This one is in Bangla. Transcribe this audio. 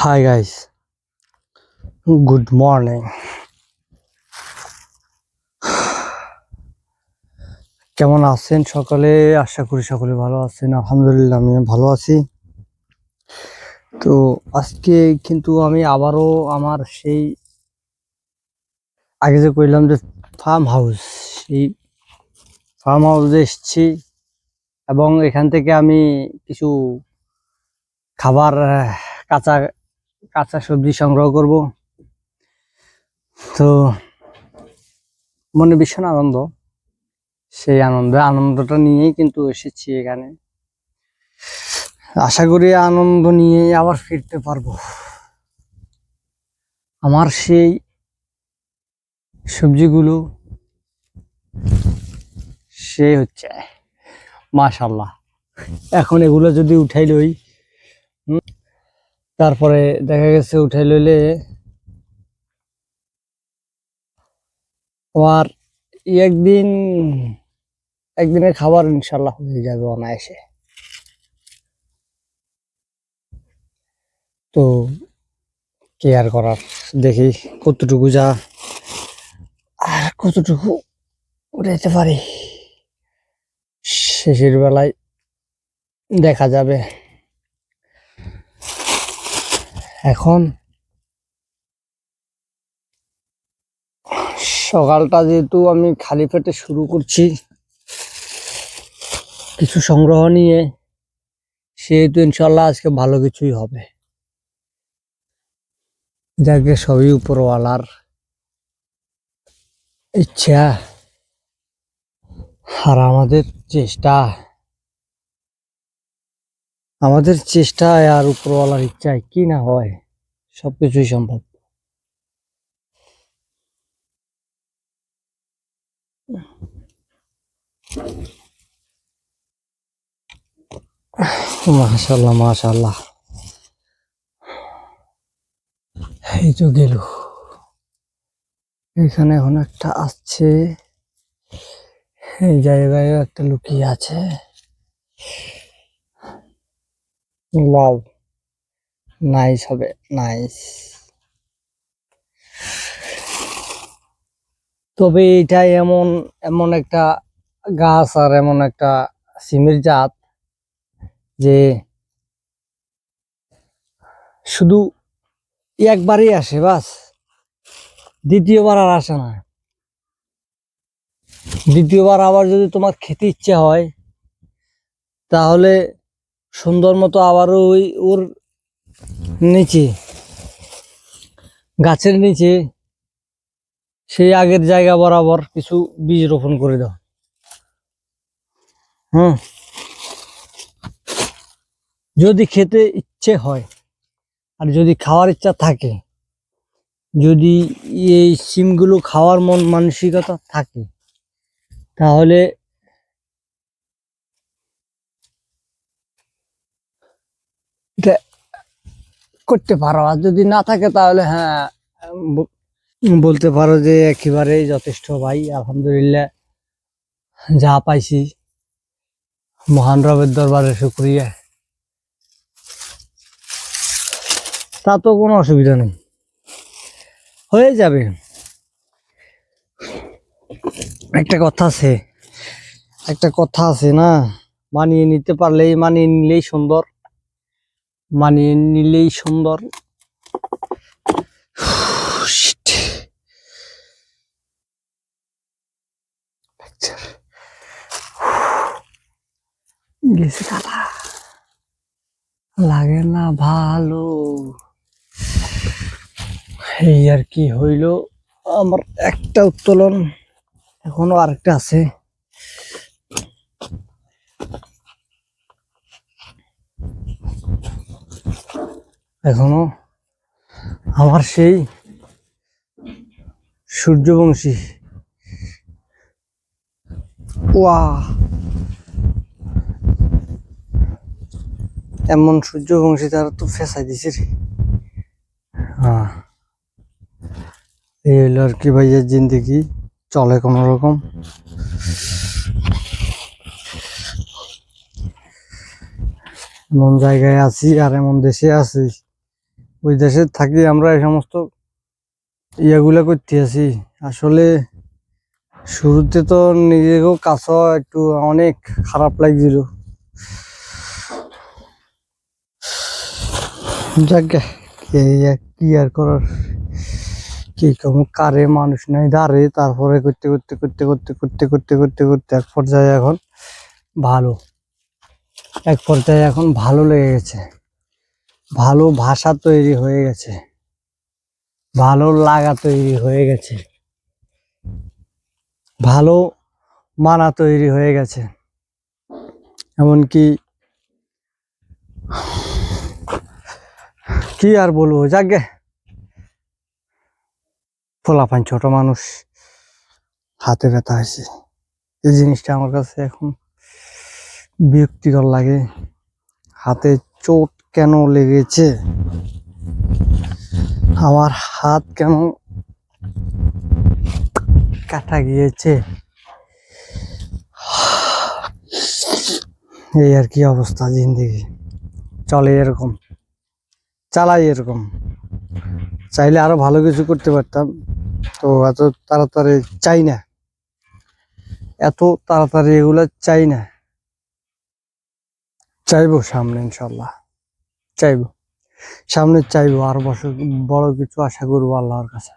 হাই গাইস গুড মর্নিং কেমন আছেন সকালে? আশা করি সকলে ভালো আছেন। আলহামদুলিল্লাহ আমি ভালো আছি। তো আজকে কিন্তু আমি আবারও আমার সেই আগে যে কইলাম যে ফার্ম হাউস সেই ফার্ম হাউসে এসেছি এবং এখান থেকে আমি কিছু খাবার, কাঁচা কাঁচা সবজি সংগ্রহ করব। তো মনে ভীষণ আনন্দ। সেই আনন্দ, আনন্দটা নিয়েই কিন্তু এসেছি এখানে। আশা করি আনন্দ নিয়ে আবার ফিরতে পারব। আমার সেই সবজিগুলো, সে হচ্ছে মাশাল্লাহ এখন এগুলো যদি উঠাই লই তারপরে দেখা গেছে, উঠাই লইলে তোমার একদিন, একদিনের খাবার ইনশাল্লাহ হয়ে যাবে অনায়াসে। তো কেয়ার করার? দেখি কতটুকু যা আর কতটুকু উঠাইতে পারি। শেষের বেলায় দেখা যাবে। এখন সকালটা যেহেতু আমি খালি পেটে শুরু করছি, কিছু সংগ্রহ নিয়ে, সেহেতু ইনশাল্লাহ আজকে ভালো কিছুই হবে। যাকে সবই উপরওয়ালার ইচ্ছা। আর আমাদের চেষ্টা। আমাদের চেষ্টায় আর উপরওয়ালার ইচ্ছায় কি না হয়, সবকিছুই সম্ভব। মাশাল্লাহ মাশাল্লাহ এই তো গেল। এখানে এখন একটা আসছে। এই জায়গায় একটা লুকিয়ে আছে। ওয়াও নাইস হবে নাইস তবে এটা এমন এমন একটা গাছ আর এমন একটা সিমের জাত যে শুধু একবারই আসে, বাস। দ্বিতীয়বার আর আসে না। দ্বিতীয়বার আবার যদি তোমার খেতে ইচ্ছে হয়, তাহলে সুন্দর মতো আবারও ওই ওর নিচে, গাছের নিচে, সেই আগের জায়গা বরাবর কিছু বীজ রোপণ করে দাও। হুম। যদি খেতে ইচ্ছে হয় আর যদি খাওয়ার ইচ্ছা থাকে, যদি এই সিমগুলো খাওয়ার মন মানসিকতা থাকে, তাহলে এটা করতে পারো। আর যদি না থাকে তাহলে হ্যাঁ বলতে পারো যে একেবারেই যথেষ্ট ভাই, আলহামদুলিল্লাহ। যা পাইছি, মহান রবের দরবারে শুক্রিয়া। তা তো কোনো অসুবিধা নেই। হয়ে যাবে। একটা কথা আছে, একটা কথা আছে না, মানিয়ে নিতে পারলেই, মানিয়ে নিলেই সুন্দর। মানিয়ে নিলেই সুন্দর। গেছে লাগে না ভালো। এই আর কি হইল? আমার একটা উত্তোলন এখনও আরেকটা আছে। এখনও আমার সেই সূর্যবংশী। ওয়া এমন সূর্যবংশী তারা তো ফেসাই দিছে রে। হ্যাঁ। এই হইল আর কি ভাইয়ের জিন্দিগি, চলে কোনো রকম। এমন জায়গায় আছি আর এমন দেশে আছি। ওই দেশে থাকি আমরা এই সমস্ত ইয়েগুলা করতে আছি। আসলে শুরুতে তো নিজেকেও কাছে একটু অনেক খারাপ লাগছিল। কি আর করার? কি কম, কারে মানুষ নাই দাঁড়ে তারপরে করতে করতে করতে করতে করতে করতে করতে করতে এক পর্যায়ে এখন ভালো। এক পর্যায়ে এখন ভালো লেগে গেছে। ভালো ভাষা তৈরি হয়ে গেছে। ভালো লাগা তৈরি হয়ে গেছে। ভালো মানা তৈরি হয়ে গেছে। এমনকি কি আর বলব, যাকে ফোলাপান ছোট মানুষ হাতে ব্যথা হয়েছে। এই জিনিসটা আমার কাছে এখন বিরক্তিকর লাগে। হাতে চোট কেন লেগেছে? আমার হাত কেন কাটা গিয়েছে? এই আর কি অবস্থা জিন্দিগি। চলে এরকম। চালাই এরকম। চাইলে আরও ভালো কিছু করতে পারতাম। তো এত তাড়াতাড়ি চাই না। এত তাড়াতাড়ি এগুলো চাই না। চাইব সামনে ইনশাল্লাহ। চাইব। সামনে চাইব আর বছর বড় কিছু আশা করব আল্লাহর কাছে।